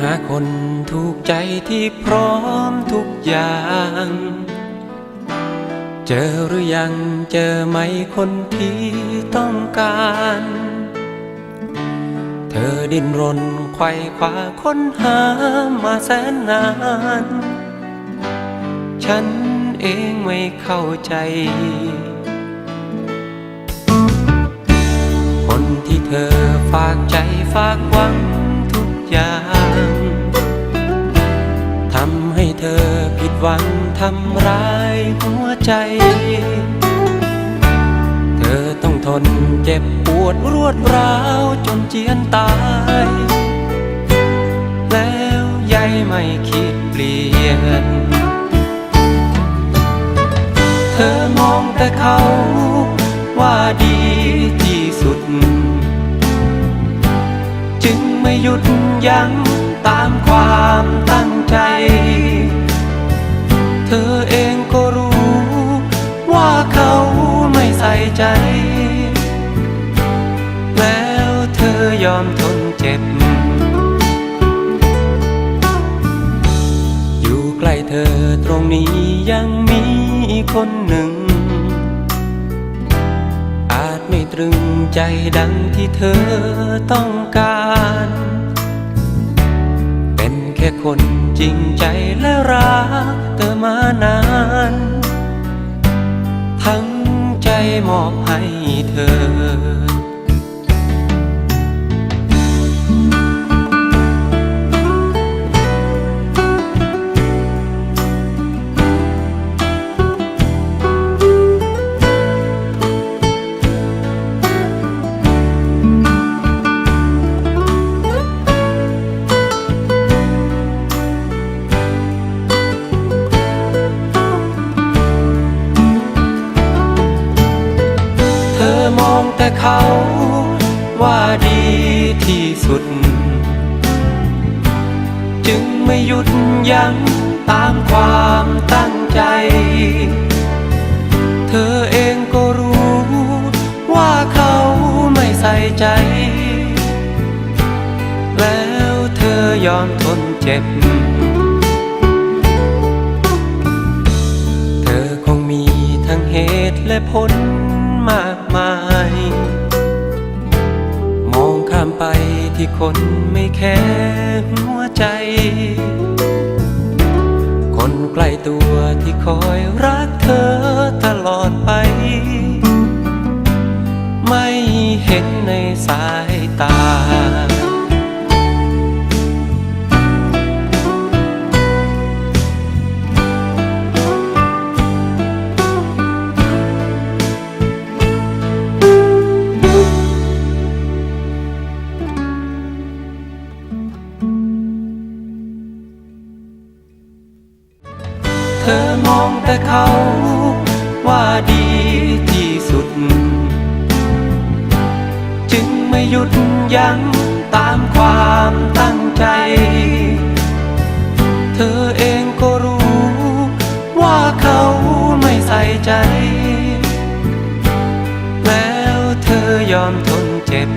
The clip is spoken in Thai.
หาคนถูกใจที่พร้อมทุกอย่าง เจอหรือยังเจอไหมคนที่ต้องการ เธอดิ้นรนไขว่คว้าค้นหามาแสนนาน ฉันเองไม่เข้าใจ คนที่เธอฝากใจฝากหวังทุกอย่าง หวังทำร้ายหัวใจ เธอต้องทนเจ็บปวดรวดร้าวจนเจียนตาย แล้วยายไม่คิดเปลี่ยน เธอมองแต่เขาว่าดีที่สุด จึงไม่หยุดยั้งตามความ ใส่ใจ แล้วเธอยอมทนเจ็บ อยู่ใกล้เธอตรงนี้ยังมีคนหนึ่ง อาจไม่ตรึงใจดังที่เธอต้องการ เป็นแค่คนจริงใจและรักเธอมานาน ทั้ง มอบให้เธอ เขาว่าดีที่สุด จึงไม่หยุดยั้งตามความตั้งใจ เธอเองก็รู้ว่าเขาไม่ใส่ใจ แล้วเธอยอมทนเจ็บ เธอคงมีทั้งเหตุและผลมากมาย ไปที่คนไม่แค่หัวใจ คนใกล้ตัวที่คอยรั ธอมองแต่เขาว่าดีที่สุด จึงไม่หยุดยั้งตามความตั้งใจ เธอเองก็รู้ ว่าเขาไม่ใส่ใจ แล้วเธอยอมทนเจ็บ